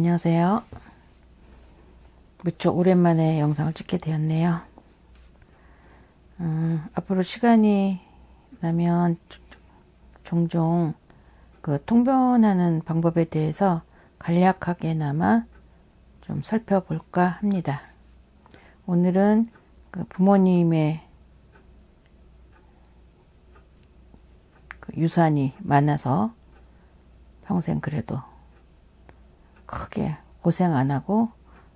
안녕하세요. 무척 오랜만에 영상을 찍게 되었네요. 음, 앞으로 시간이 나면 종종 그 통변하는 방법에 대해서 간략하게나마 좀 살펴볼까 합니다. 오늘은 그 부모님의 그 유산이 많아서 평생 그래도 크게 고생 안 하고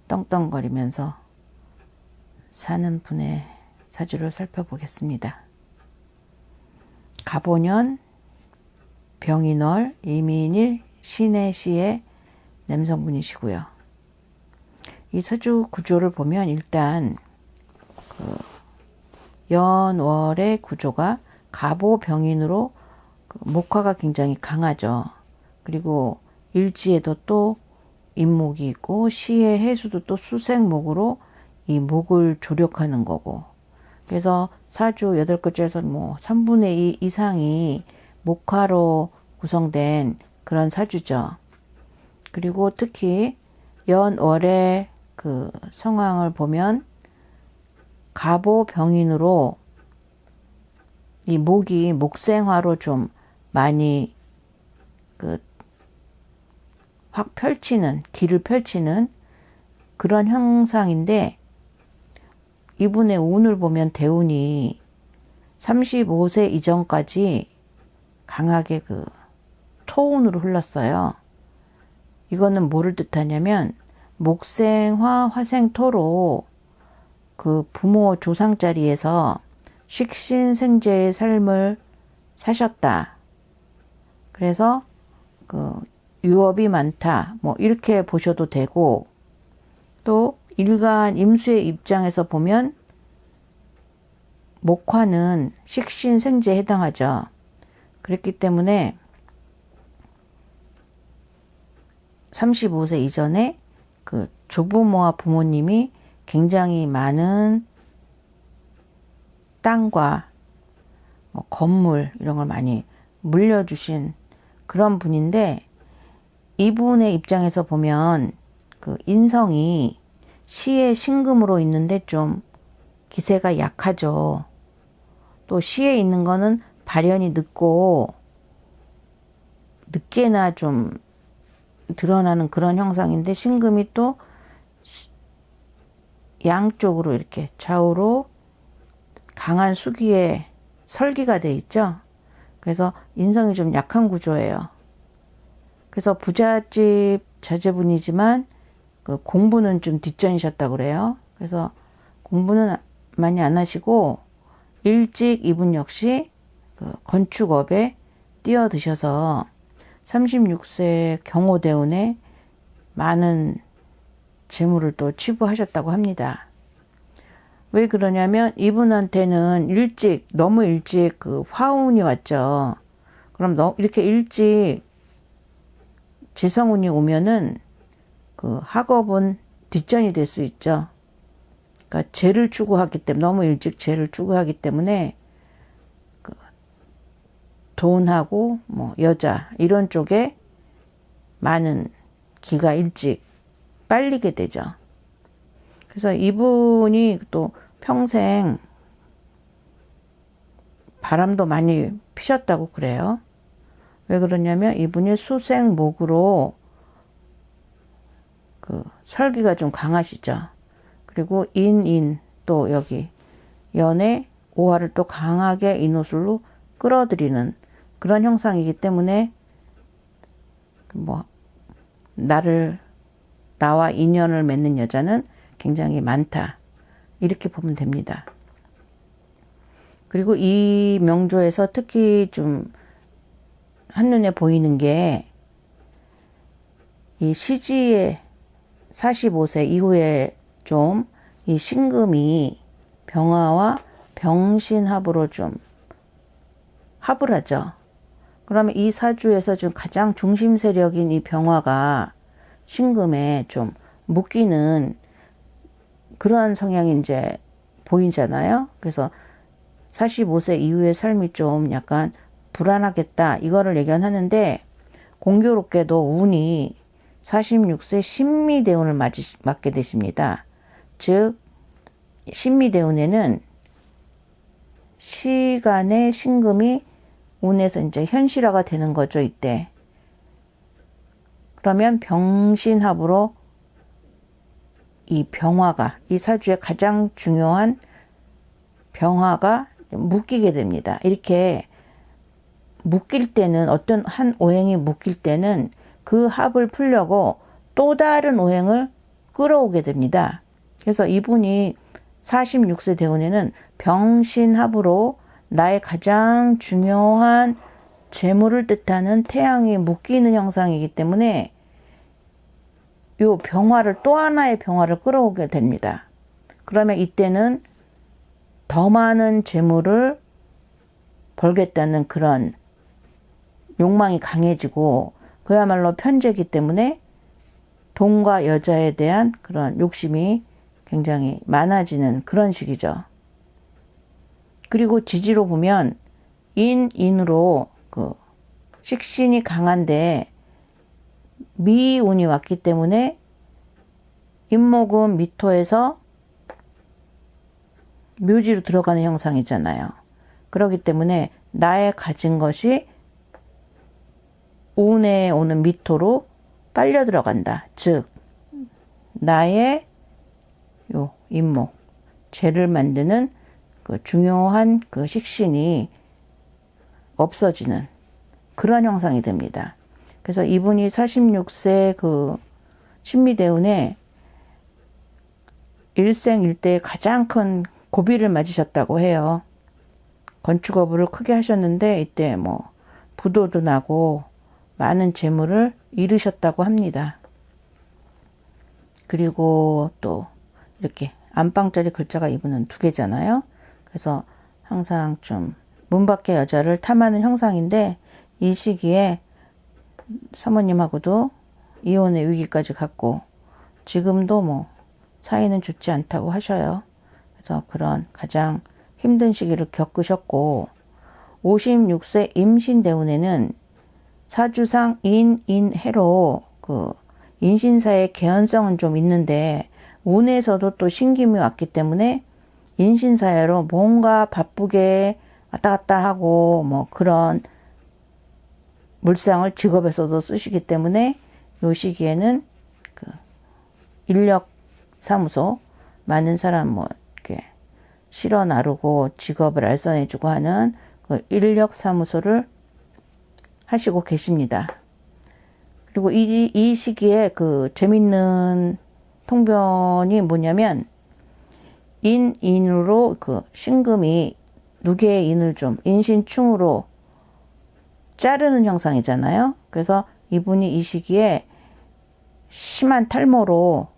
떵떵거리면서 사는 분의 사주를 살펴보겠습니다. 가보년, 병인월, 이민일, 신해시의 남성분이시고요. 이 사주 구조를 보면 일단 그 연월의 구조가 가보 병인으로 그 목화가 굉장히 강하죠. 그리고 일지에도 또 인목이 있고 시의 해수도 또 수생목으로 이 목을 조력하는 거고 그래서 사주 여덟 글자에서 뭐 3분의 2 이상이 목화로 구성된 그런 사주죠. 그리고 특히 연월의 그 상황을 보면 가보 병인으로 이 목이 목생화로 좀 많이 그 확 펼치는 길을 펼치는 그런 형상인데 이분의 운을 보면 대운이 35세 이전까지 강하게 그 토운으로 흘렀어요. 이거는 뭐를 뜻하냐면 목생화 화생토로 그 부모 조상 자리에서 식신생재의 삶을 사셨다. 그래서 그 유업이 많다. 뭐 이렇게 보셔도 되고 또 일간 임수의 입장에서 보면 목화는 식신생재에 해당하죠. 그렇기 때문에 35세 이전에 그 조부모와 부모님이 굉장히 많은 땅과 뭐 건물 이런 걸 많이 물려주신 그런 분인데 이분의 입장에서 보면 그 인성이 시의 신금으로 있는데 좀 기세가 약하죠. 또 시에 있는 거는 발현이 늦고 늦게나 좀 드러나는 그런 형상인데 신금이 또 양쪽으로 이렇게 좌우로 강한 수기에 설기가 돼 있죠. 그래서 인성이 좀 약한 구조예요. 그래서 부잣집 자제분이지만 그 공부는 좀 뒷전이셨다고 그래요. 그래서 공부는 많이 안 하시고 일찍 이분 역시 그 건축업에 뛰어드셔서 36세 경호대운에 많은 재물을 또 취부하셨다고 합니다. 왜 그러냐면 이분한테는 일찍 너무 일찍 그 화운이 왔죠. 그럼 너 이렇게 일찍 재성운이 오면은 그 학업은 뒷전이 될 수 있죠. 그러니까 죄를 추구하기 때문에 너무 일찍 죄를 추구하기 때문에 그 돈하고 뭐 여자 이런 쪽에 많은 기가 일찍 빨리게 되죠. 그래서 이분이 또 평생 바람도 많이 피셨다고 그래요. 왜 그러냐면 이분이 수생목으로 그 설기가 좀 강하시죠. 그리고 인인 또 여기 연의 오화를 또 강하게 인호술로 끌어들이는 그런 형상이기 때문에 뭐 나를 나와 인연을 맺는 여자는 굉장히 많다. 이렇게 보면 됩니다. 그리고 이 명조에서 특히 좀 한눈에 보이는 게 이 시지의 45세 이후에 좀 이 신금이 병화와 병신합으로 좀 합을 하죠. 그러면 이 사주에서 좀 가장 중심 세력인 이 병화가 신금에 좀 묶이는 그러한 성향이 이제 보이잖아요. 그래서 45세 이후의 삶이 좀 약간 불안하겠다. 이거를 예견하는데 공교롭게도 운이 46세 신미대운을 맞게 되십니다. 즉, 신미대운에는 시간의 신금이 운에서 이제 현실화가 되는 거죠, 이때. 그러면 병신합으로 이 병화가, 이 사주의 가장 중요한 병화가 묶이게 됩니다. 이렇게 묶일 때는 어떤 한 오행이 묶일 때는 그 합을 풀려고 또 다른 오행을 끌어오게 됩니다. 그래서 이분이 46세 대운에는 병신합으로 나의 가장 중요한 재물을 뜻하는 태양이 묶이는 형상이기 때문에 요 병화를 또 하나의 병화를 끌어오게 됩니다. 그러면 이때는 더 많은 재물을 벌겠다는 그런 욕망이 강해지고 그야말로 편재기 때문에 돈과 여자에 대한 그런 욕심이 굉장히 많아지는 그런 시기죠. 그리고 지지로 보면 인, 인으로 그 식신이 강한데 미운이 왔기 때문에 인목은 미토에서 묘지로 들어가는 형상이잖아요. 그렇기 때문에 나의 가진 것이 운에 오는 미토로 빨려 들어간다. 즉, 나의 요 인목, 죄를 만드는 그 중요한 그 식신이 없어지는 그런 형상이 됩니다. 그래서 이분이 46세 그 신미대운에 일생일대에 가장 큰 고비를 맞으셨다고 해요. 건축업을 크게 하셨는데 이때 뭐 부도도 나고 많은 재물을 잃으셨다고 합니다. 그리고 또 이렇게 안방짜리 글자가 이분은 두 개잖아요. 그래서 항상 좀 문 밖의 여자를 탐하는 형상인데 이 시기에 사모님하고도 이혼의 위기까지 갔고 지금도 뭐 사이는 좋지 않다고 하셔요. 그래서 그런 가장 힘든 시기를 겪으셨고 56세 임신 대운에는 사주상 인, 인, 해로 그 인신사의 개연성은 좀 있는데 운에서도 또 신김이 왔기 때문에 인신사회로 뭔가 바쁘게 왔다 갔다 하고 뭐 그런 물상을 직업에서도 쓰시기 때문에 요 시기에는 그 인력 사무소 많은 사람 뭐 이렇게 실어 나르고 직업을 알선해주고 하는 그 인력 사무소를 하시고 계십니다. 그리고 이, 이 시기에 그 재밌는 통변이 뭐냐면 인, 인으로 그 신금이 누계의 인을 좀 인신충으로 자르는 형상이잖아요. 그래서 이분이 이 시기에 심한 탈모로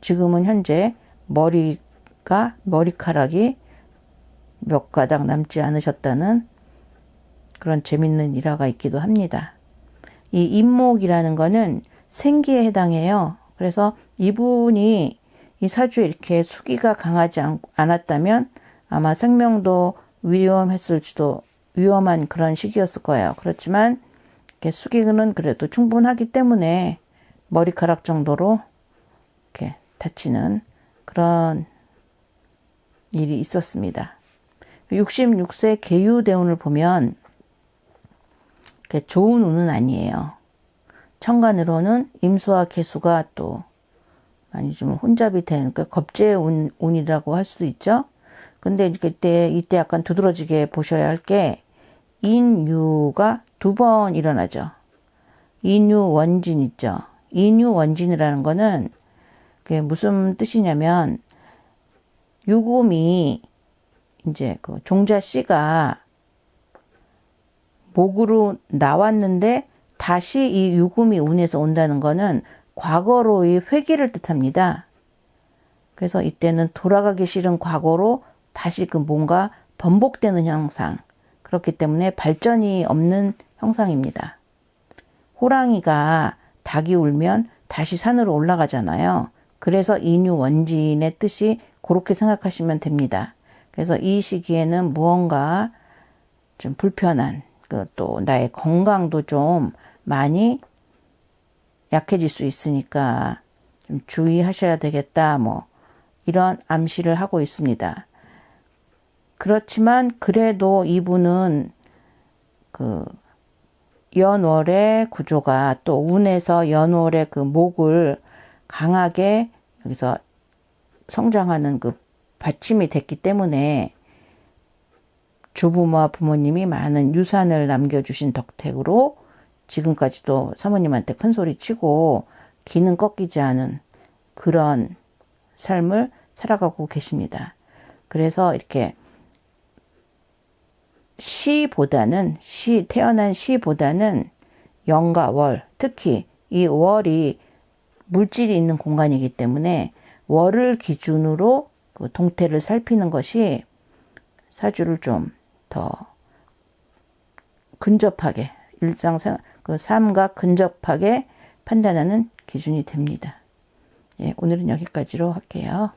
지금은 현재 머리가 머리카락이 몇 가닥 남지 않으셨다는 그런 재밌는 일화가 있기도 합니다. 이 임목이라는 거는 생기에 해당해요. 그래서 이분이 이 사주에 이렇게 수기가 강하지 않았다면 아마 생명도 위험했을지도 위험한 그런 시기였을 거예요. 그렇지만 이렇게 수기는 그래도 충분하기 때문에 머리카락 정도로 이렇게 다치는 그런 일이 있었습니다. 66세 계유대운을 보면 좋은 운은 아니에요. 천간으로는 임수와 개수가 또 많이 좀 혼잡이 되는 그러니까 겁제 운, 운이라고 할 수도 있죠. 근데 이때 이때 약간 두드러지게 보셔야 할 게 인유가 두 번 일어나죠. 인유 원진 있죠. 인유 원진이라는 거는 그게 무슨 뜻이냐면 유금이 이제 그 종자 씨가 목으로 나왔는데 다시 이 유금이 운에서 온다는 거는 과거로의 회귀를 뜻합니다. 그래서 이때는 돌아가기 싫은 과거로 다시 그 뭔가 번복되는 형상. 그렇기 때문에 발전이 없는 형상입니다. 호랑이가 닭이 울면 다시 산으로 올라가잖아요. 그래서 인유 원진의 뜻이 그렇게 생각하시면 됩니다. 그래서 이 시기에는 무언가 좀 불편한 그 또 나의 건강도 좀 많이 약해질 수 있으니까 좀 주의하셔야 되겠다. 뭐 이런 암시를 하고 있습니다. 그렇지만 그래도 이분은 그 연월의 구조가 또 운에서 연월의 그 목을 강하게 여기서 성장하는 그 받침이 됐기 때문에 조부모와 부모님이 많은 유산을 남겨주신 덕택으로 지금까지도 사모님한테 큰 소리 치고 기는 꺾이지 않은 그런 삶을 살아가고 계십니다. 그래서 이렇게 시보다는 시 태어난 시보다는 영과 월 특히 이 월이 물질이 있는 공간이기 때문에 월을 기준으로 그 동태를 살피는 것이 사주를 좀 더 근접하게 일상생 그 삶과 근접하게 판단하는 기준이 됩니다. 예, 오늘은 여기까지로 할게요.